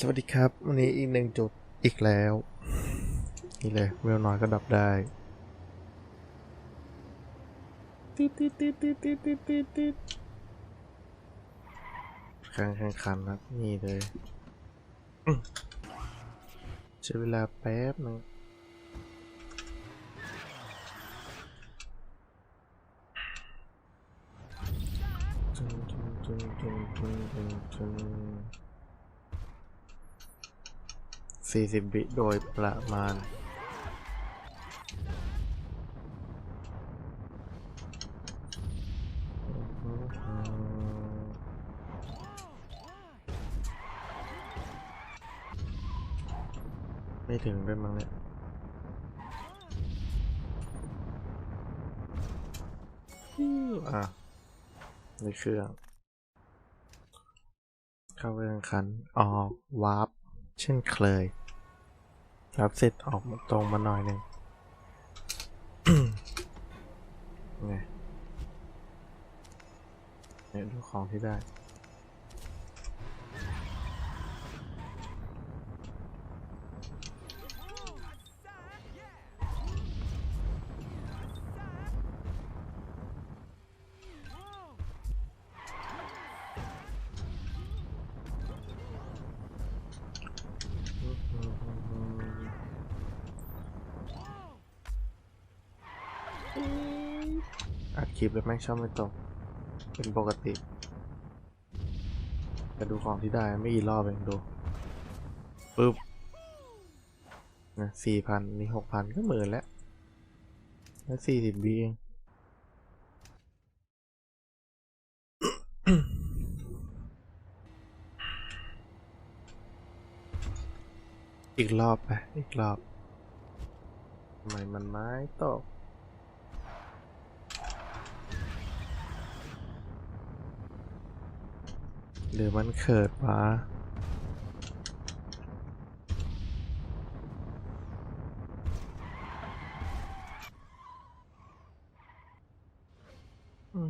สวัสดีครับ วันนี้อีกหนึ่งจุดอีกแล้ว นี่เลยเวลน้อยก็ดับได้ติดติดติดติดติดติดติดติดการแข่งขันครับ นี่เลยใช้เวลาแป๊บหนึงจุนจุนจุนจุนจุนจุนจุน 40 วิโดยประมาณ ไม่ถึงด้วยมั้งเนี่ยอะในเครื่อง เข้าไปแข่งขันออกวาร์ปเช่นเคย รับเสร็จออกมาตรงมาหน่อยหนึ่งไงเนี่ยดูของที่ได้ อัดคลิปแล้วแม่งชอบไม่ตก เป็นปกติ แต่ดูของที่ได้ไม่กี่รอบเองดูปึ๊บนะสี่พันนี่หกพันก็หมื่นแล้ว แล้วสี่สิบบีเองอีกรอบไป อีกรอบทำไมมันไม้ตก หรือมันเขิดวะอื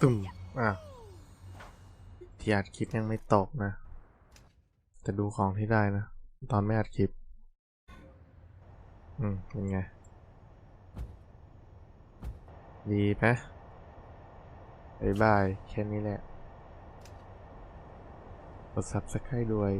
ตุ่มอะ ที่อัดคลิปยังไม่ตกนะ แต่ดูของที่ได้นะ ตอนไม่อัดคลิป อืม เป็นไง ดีไหมบายบาย แค่นี้แหละ กดซับสไครต์ด้วย